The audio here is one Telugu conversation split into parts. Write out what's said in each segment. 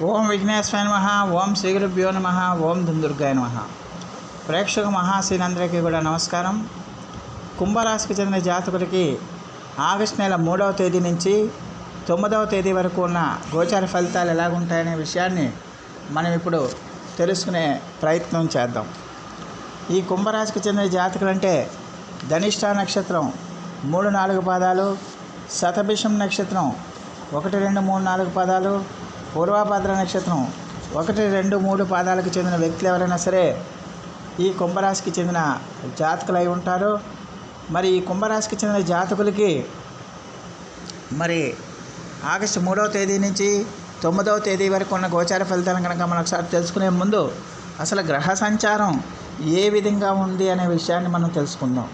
ఓం విఘ్నేశ్వర నమ ఓం శ్రీ గురుభ్యో నమ ఓం దుందుర్గాయ నమ. ప్రేక్షక మహాశీలందరికీ కూడా నమస్కారం. కుంభరాశికి చెందిన జాతకులకి ఆగస్టు నెల మూడవ తేదీ నుంచి తొమ్మిదవ తేదీ వరకు ఉన్న గోచార ఫలితాలు ఎలాగుంటాయనే విషయాన్ని మనం ఇప్పుడు తెలుసుకునే ప్రయత్నం చేద్దాం. ఈ కుంభరాశికి చెందిన జాతకులు అంటే ధనిష్ట నక్షత్రం మూడు నాలుగు పాదాలు శతభిషం నక్షత్రం ఒకటి రెండు మూడు నాలుగు పాదాలు పూర్వభద్ర నక్షత్రం. ఒకటి రెండు మూడు పాదాలకు చెందిన వ్యక్తులు ఎవరైనా సరే ఈ కుంభరాశికి చెందిన జాతకులు అయి ఉంటారు. మరి ఈ కుంభరాశికి చెందిన జాతకులకి మరి ఆగస్టు మూడవ తేదీ నుంచి తొమ్మిదవ తేదీ వరకు ఉన్న గోచార ఫలితాలను కనుక మనం ఒకసారి తెలుసుకునే ముందు అసలు గ్రహ సంచారం ఏ విధంగా ఉంది అనే విషయాన్ని మనం తెలుసుకుందాం.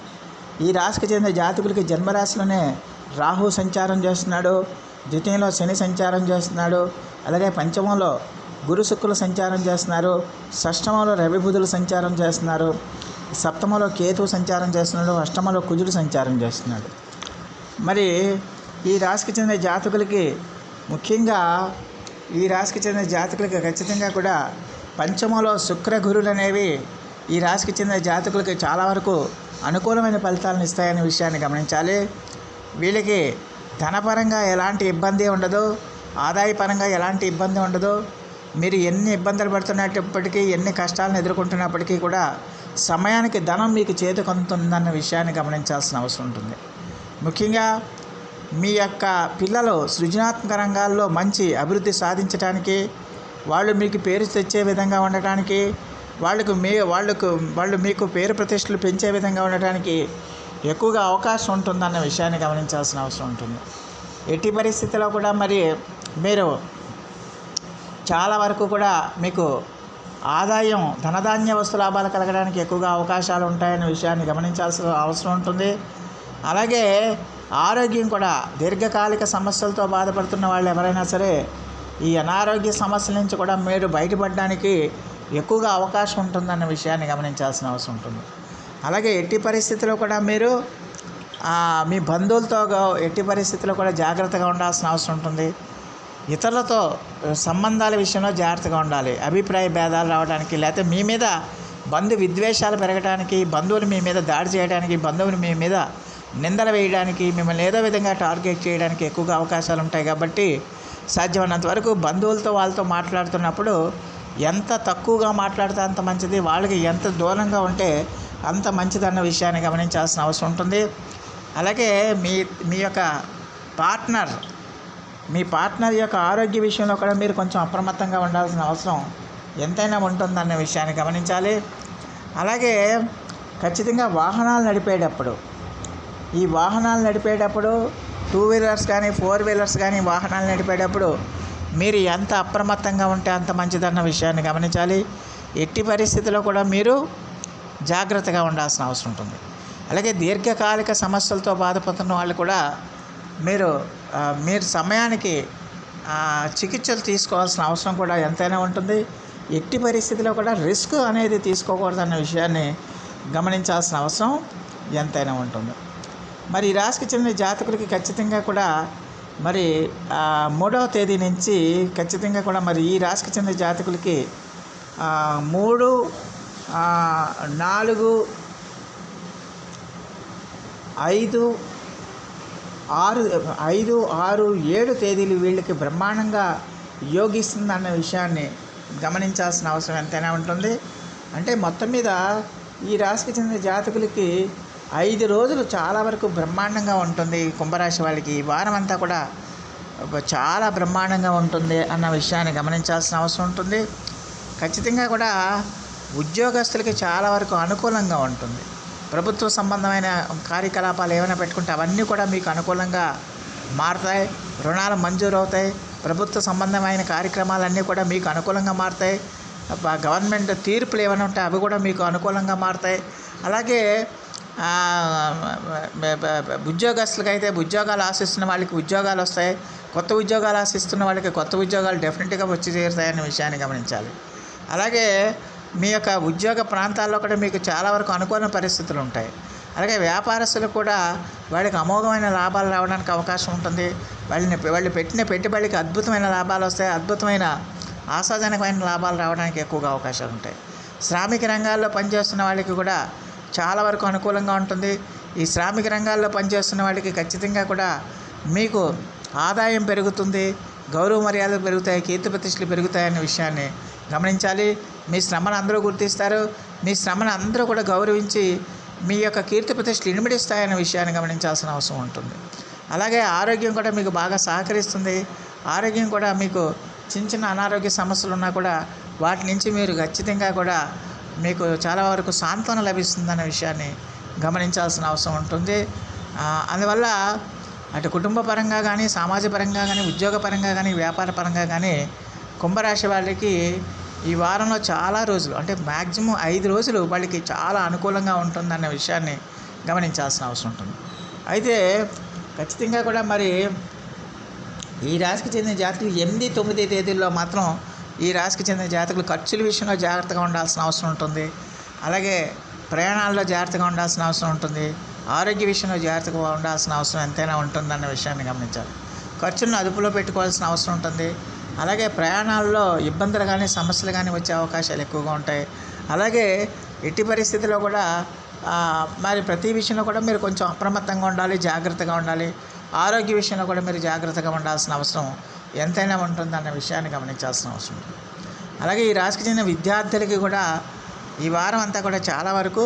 ఈ రాశికి చెందిన జాతకులకి జన్మరాశిలోనే రాహు సంచారం చేస్తున్నాడు. ద్వితీయంలో శని సంచారం చేస్తున్నాడు. అలాగే పంచమంలో గురు శుక్రులు సంచారం చేస్తున్నారు షష్టమంలో రవిబుధులు సంచారం చేస్తున్నారు సప్తమంలో కేతు సంచారం చేస్తున్నాడు అష్టమంలో కుజుడు సంచారం చేస్తున్నాడు. మరి ఈ రాశికి చెందిన జాతకులకి ముఖ్యంగా ఈ రాశికి చెందిన జాతకులకి ఖచ్చితంగా కూడా పంచమంలో శుక్ర గురులు అనేవి ఈ రాశికి చెందిన జాతకులకి చాలా వరకు అనుకూలమైన ఫలితాలను ఇస్తాయనే విషయాన్ని గమనించాలి. వీళ్ళకి ధనపరంగా ఎలాంటి ఇబ్బంది ఉండదు. ఆదాయపరంగా ఎలాంటి ఇబ్బంది ఉండదు. మీరు ఎన్ని ఇబ్బందులు పడుతున్నప్పటికీ ఎన్ని కష్టాలను ఎదుర్కొంటున్నప్పటికీ కూడా సమయానికి ధనం మీకు చేతికి అందుతుందన్న విషయాన్ని గమనించాల్సిన అవసరం ఉంటుంది. ముఖ్యంగా మీ యొక్క పిల్లలు సృజనాత్మక రంగాల్లో మంచి అభివృద్ధి సాధించడానికి వాళ్ళు మీకు పేరు తెచ్చే విధంగా ఉండటానికి వాళ్ళకు మీ వాళ్ళకు వాళ్ళు మీకు పేరు ప్రతిష్టలు పెంచే విధంగా ఉండటానికి ఎక్కువగా అవకాశం ఉంటుందన్న విషయాన్ని గమనించాల్సిన అవసరం ఉంటుంది. ఎట్టి పరిస్థితిలో కూడా మరి మీరు చాలా వరకు కూడా మీకు ఆదాయం ధనధాన్య వస్తు లాభాలు కలగడానికి ఎక్కువగా అవకాశాలు ఉంటాయనే విషయాన్ని గమనించాల్సిన అవసరం ఉంటుంది. అలాగే ఆరోగ్యం కూడా దీర్ఘకాలిక సమస్యలతో బాధపడుతున్న వాళ్ళు ఎవరైనా సరే ఈ అనారోగ్య సమస్యల నుంచి కూడా మీరు బయటపడడానికి ఎక్కువగా అవకాశం ఉంటుందన్న విషయాన్ని గమనించాల్సిన అవసరం ఉంటుంది. అలాగే ఎట్టి పరిస్థితిలో కూడా మీరు మీ బంధువులతో ఎట్టి పరిస్థితిలో కూడా జాగ్రత్తగా ఉండాల్సిన అవసరం ఉంటుంది. ఇతరులతో సంబంధాల విషయంలో జాగ్రత్తగా ఉండాలి. అభిప్రాయ భేదాలు రావడానికి లేకపోతే మీ మీద బంధు విద్వేషాలు పెరగడానికి బంధువులు మీ మీద దాడి చేయడానికి బంధువులు మీ మీద నిందలు వేయడానికి మిమ్మల్ని ఏదో విధంగా టార్గెట్ చేయడానికి ఎక్కువగా అవకాశాలు ఉంటాయి కాబట్టి సాధ్యమైనంత వరకు బంధువులతో వాళ్ళతో మాట్లాడుతున్నప్పుడు ఎంత తక్కువగా మాట్లాడితే అంత మంచిది వాళ్ళకి ఎంత దూరంగా ఉంటే అంత మంచిదన్న విషయాన్ని గమనించాల్సిన అవసరం ఉంటుంది. అలాగే మీ మీ యొక్క పార్ట్నర్ మీ పార్ట్నర్ యొక్క ఆరోగ్య విషయంలో కూడా మీరు కొంచెం అప్రమత్తంగా ఉండాల్సిన అవసరం ఎంతైనా ఉంటుందన్న విషయాన్ని గమనించాలి. అలాగే ఖచ్చితంగా వాహనాలు నడిపేటప్పుడు ఈ వాహనాలు నడిపేటప్పుడు టూ వీలర్స్ కానీ ఫోర్ వీలర్స్ కానీ వాహనాలు నడిపేటప్పుడు మీరు ఎంత అప్రమత్తంగా ఉంటే అంత మంచిదన్న విషయాన్ని గమనించాలి. ఎట్టి పరిస్థితిలో కూడా మీరు జాగ్రత్తగా ఉండాల్సిన అవసరం ఉంటుంది. అలాగే దీర్ఘకాలిక సమస్యలతో బాధపడుతున్న వాళ్ళు కూడా మీరు మీరు సమయానికి చికిత్సలు తీసుకోవాల్సిన అవసరం కూడా ఎంతైనా ఉంటుంది. ఎట్టి పరిస్థితిలో కూడా రిస్క్ అనేది తీసుకోకూడదన్న విషయాన్ని గమనించాల్సిన అవసరం ఎంతైనా ఉంటుంది. మరి ఈ రాశికి చెందిన జాతకులకి ఖచ్చితంగా కూడా మరి మూడవ తేదీ నుంచి ఖచ్చితంగా కూడా మరి ఈ రాశికి చెందిన జాతకులకి మూడు నాలుగు ఐదు ఆరు ఐదు ఆరు ఏడు తేదీలు వీళ్ళకి బ్రహ్మాండంగా యోగిస్తుందన్న విషయాన్ని గమనించాల్సిన అవసరం ఎంతైనా ఉంటుంది. అంటే మొత్తం మీద ఈ రాశికి చెందిన జాతకులకి ఐదు రోజులు చాలా వరకు బ్రహ్మాండంగా ఉంటుంది. కుంభరాశి వాళ్ళకి ఈ వారం అంతా కూడా చాలా బ్రహ్మాండంగా ఉంటుంది అన్న విషయాన్ని గమనించాల్సిన అవసరం ఉంటుంది. ఖచ్చితంగా కూడా ఉద్యోగస్తులకి చాలా వరకు అనుకూలంగా ఉంటుంది. ప్రభుత్వ సంబంధమైన కార్యకలాపాలు ఏమైనా పెట్టుకుంటే అవన్నీ కూడా మీకు అనుకూలంగా మారుతాయి. రుణాలు మంజూరు అవుతాయి. ప్రభుత్వ సంబంధమైన కార్యక్రమాలన్నీ కూడా మీకు అనుకూలంగా మారుతాయి. గవర్నమెంట్ తీర్పులు ఏమైనా ఉంటే అవి కూడా మీకు అనుకూలంగా మారుతాయి. అలాగే ఆ, అయితే ఉద్యోగస్తులకైతే ఉద్యోగాలు ఆశిస్తున్న వాళ్ళకి ఉద్యోగాలు వస్తాయి. కొత్త ఉద్యోగాలు ఆశిస్తున్న వాళ్ళకి కొత్త ఉద్యోగాలు డెఫినెట్గా వచ్చి చేరుతాయనే విషయాన్ని గమనించాలి. అలాగే మీ యొక్క ఉద్యోగ ప్రాంతాల్లో కూడా మీకు చాలా వరకు అనుకూల పరిస్థితులు ఉంటాయి. అలాగే వ్యాపారస్తులు కూడా వాళ్ళకి అమోఘమైన లాభాలు రావడానికి అవకాశం ఉంటుంది. వాళ్ళని వాళ్ళు పెట్టిన పెట్టుబడికి అద్భుతమైన లాభాలు వస్తాయి. అద్భుతమైన ఆశాజనకమైన లాభాలు రావడానికి ఎక్కువగా అవకాశాలు ఉంటాయి. శ్రామిక రంగాల్లో పనిచేస్తున్న వాళ్ళకి కూడా చాలా వరకు అనుకూలంగా ఉంటుంది. ఈ శ్రామిక రంగాల్లో పనిచేస్తున్న వాళ్ళకి ఖచ్చితంగా కూడా మీకు ఆదాయం పెరుగుతుంది. గౌరవ మర్యాదలు పెరుగుతాయి. కీర్తి ప్రతిష్టలు పెరుగుతాయనే విషయాన్ని గమనించాలి. మీ శ్రమను అందరూ గుర్తిస్తారు. మీ శ్రమను అందరూ కూడా గౌరవించి మీ యొక్క కీర్తి ప్రతిష్టలు ఇనిమిడిస్తాయనే విషయాన్ని గమనించాల్సిన అవసరం ఉంటుంది. అలాగే ఆరోగ్యం కూడా మీకు బాగా సహకరిస్తుంది. ఆరోగ్యం కూడా మీకు చిన్న చిన్న అనారోగ్య సమస్యలు ఉన్నా కూడా వాటి నుంచి మీరు ఖచ్చితంగా కూడా మీకు చాలా వరకు సాంత్వన లభిస్తుందనే విషయాన్ని గమనించాల్సిన అవసరం ఉంటుంది. అందువల్ల అటు కుటుంబ పరంగా కానీ సామాజిక పరంగా కానీ ఉద్యోగ పరంగా కానీ వ్యాపార పరంగా కానీ కుంభరాశి వాళ్ళకి ఈ వారంలో చాలా రోజులు అంటే మ్యాక్సిమం ఐదు రోజులు వాళ్ళకి చాలా అనుకూలంగా ఉంటుందన్న విషయాన్ని గమనించాల్సిన అవసరం ఉంటుంది. అయితే ఖచ్చితంగా కూడా మరి ఈ రాశికి చెందిన జాతకులు ఎనిమిది తొమ్మిది తేదీల్లో మాత్రం ఈ రాశికి చెందిన జాతకులు ఖర్చుల విషయంలో జాగ్రత్తగా ఉండాల్సిన అవసరం ఉంటుంది. అలాగే ప్రయాణాల్లో జాగ్రత్తగా ఉండాల్సిన అవసరం ఉంటుంది. ఆరోగ్య విషయంలో జాగ్రత్తగా ఉండాల్సిన అవసరం ఎంతైనా ఉంటుందన్న విషయాన్ని గమనించాలి. ఖర్చులను అదుపులో పెట్టుకోవాల్సిన అవసరం ఉంటుంది. అలాగే ప్రయాణాల్లో ఇబ్బందులు కానీ సమస్యలు కానీ వచ్చే అవకాశాలు ఎక్కువగా ఉంటాయి. అలాగే ఎట్టి పరిస్థితిలో కూడా మరి ప్రతి విషయంలో కూడా మీరు కొంచెం అప్రమత్తంగా ఉండాలి జాగ్రత్తగా ఉండాలి. ఆరోగ్య విషయంలో కూడా మీరు జాగ్రత్తగా ఉండాల్సిన అవసరం ఎంతైనా ఉంటుందన్న విషయాన్ని గమనించాల్సిన అవసరం. అలాగే ఈ రాశికి చెందిన విద్యార్థులకి కూడా ఈ వారం అంతా కూడా చాలా వరకు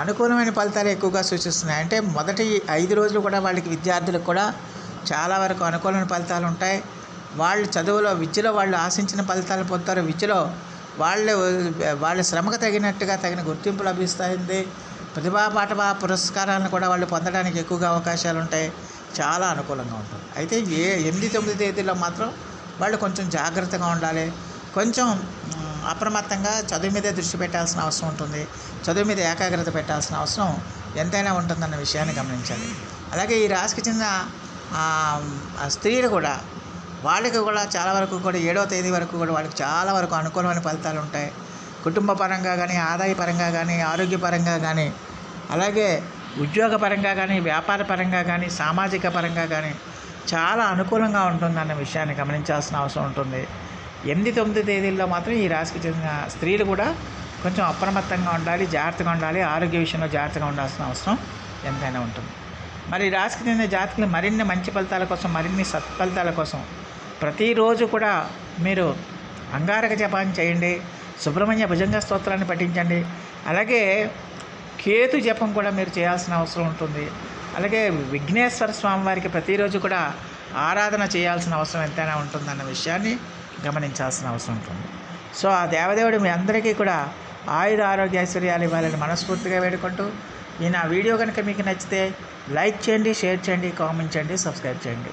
అనుకూలమైన ఫలితాలు ఎక్కువగా సూచిస్తున్నాయి. అంటే మొదటి ఐదు రోజులు కూడా వాళ్ళకి విద్యార్థులకు కూడా చాలా వరకు అనుకూలమైన ఫలితాలు ఉంటాయి. వాళ్ళు చదువులో విద్యలో వాళ్ళు ఆశించిన ఫలితాలు పొందుతారు. విద్యలో వాళ్ళ వాళ్ళ శ్రమకు తగినట్టుగా తగిన గుర్తింపు లభిస్తుంది ప్రతిభా పాఠభ పురస్కారాలను కూడా వాళ్ళు పొందడానికి ఎక్కువగా అవకాశాలు ఉంటాయి. చాలా అనుకూలంగా ఉంటుంది. అయితే ఏ ఎనిమిది తొమ్మిది తేదీలో మాత్రం వాళ్ళు కొంచెం జాగ్రత్తగా ఉండాలి. కొంచెం అప్రమత్తంగా చదువు మీదే దృష్టి పెట్టాల్సిన అవసరం ఉంటుంది. చదువు మీద ఏకాగ్రత పెట్టాల్సిన అవసరం ఎంతైనా ఉంటుందన్న విషయాన్ని గమనించాలి. అలాగే ఈ రాశికి చెందిన స్త్రీలు కూడా వాళ్ళకి కూడా చాలా వరకు కూడా ఏడవ తేదీ వరకు కూడా వాళ్ళకి చాలా వరకు అనుకూలమైన ఫలితాలు ఉంటాయి. కుటుంబ పరంగా కానీ ఆదాయ పరంగా కానీ ఆరోగ్యపరంగా కానీ అలాగే ఉద్యోగ పరంగా కానీ వ్యాపార పరంగా కానీ సామాజిక పరంగా కానీ చాలా అనుకూలంగా ఉంటుందన్న విషయాన్ని గమనించాల్సిన అవసరం ఉంటుంది. ఎనిమిది తొమ్మిది తేదీల్లో మాత్రం ఈ రాశికి చెందిన స్త్రీలు కూడా కొంచెం అప్రమత్తంగా ఉండాలి జాగ్రత్తగా ఉండాలి ఆరోగ్య విషయంలో జాగ్రత్తగా ఉండాల్సిన అవసరం ఎంతైనా ఉంటుంది. మరి రాశికి చెందిన జాతకులు మరిన్ని మంచి ఫలితాల కోసం మరిన్ని సత్ఫలితాల కోసం ప్రతిరోజు కూడా మీరు అంగారక జపాన్ని చేయండి సుబ్రహ్మణ్య భుజంగ స్తోత్రాన్ని పఠించండి. అలాగే కేతు జపం కూడా మీరు చేయాల్సిన అవసరం ఉంటుంది. అలాగే విఘ్నేశ్వర స్వామి వారికి ప్రతిరోజు కూడా ఆరాధన చేయాల్సిన అవసరం ఎంతైనా ఉంటుందన్న విషయాన్ని గమనించాల్సిన అవసరం ఉంటుంది. సో ఆ దేవదేవుడు మీ అందరికీ కూడా ఆయుర ఆరోగ్య ఐశ్వర్యాలు ఇవ్వాలని మనస్ఫూర్తిగా వేడుకుంటూ ఈ నా వీడియో కనుక మీకు నచ్చితే లైక్ చేయండి షేర్ చేయండి కామెంట్ చేయండి సబ్స్క్రైబ్ చేయండి.